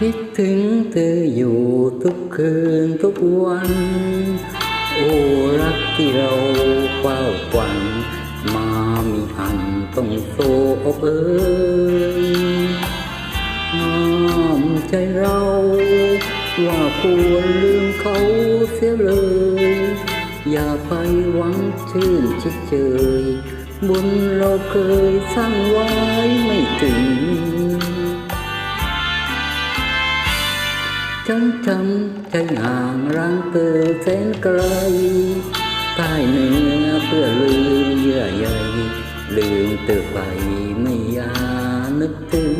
คิดถึงเธออยู่ทุกคืนทุกวัน โอ้รักที่เราเฝ้าควัน มามีหันต้องโศกเอ้ยห้ามใจเรา ว่าควรลืมเขาเสียเลย อย่าไปหวังชื่นชิดเชยบุญเราเคยสร้างไว้ไม่ถึง ฉันจำใจห่างรังเธอแสนไกลใต้เนื้อเพื่อลืมเยื่อใยลืมเธอไปไม่อยากนึกถึง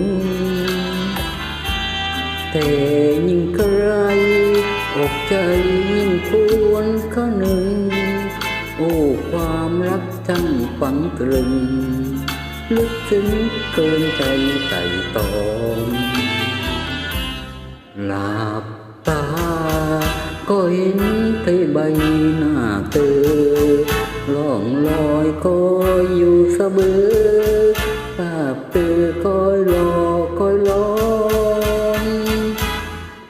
แต่ยิ่งใครอกใจยิ่งควรข้อหนึ่ง โอ้ความรักจังฝังตรึง ลึกซึ้งเกินใจไต่ตอง หลับตา ก็เห็นเธอใบหน้าเธอล่องลอยคอยอยู่เสมอภาพเธอคอยรอคอยล้อ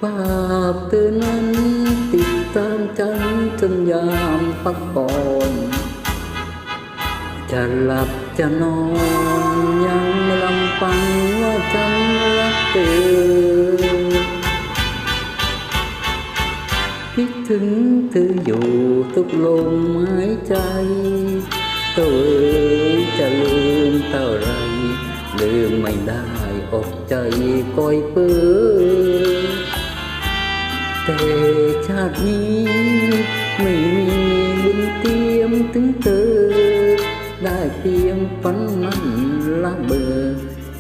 ภาพเธอนั้นติดตามฉันจนยามพักผ่อนจะหลับจะนอนยังลำพังว่าฉันรักเธอ คิดถึงเธออยู่ทุกลมหายใจตัวเอยจะลืมเท่าไร ลืมไม่ได้ออกใจคอยเปื้อแต่ชาตินี้ไม่มีบุญเตรียมถึงเธอ ได้เพียงฝันมันละเบอ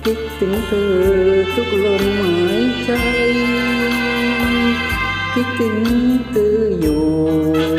คิดถึงเธอทุกลมหายใจ คิดถึงเธออยู่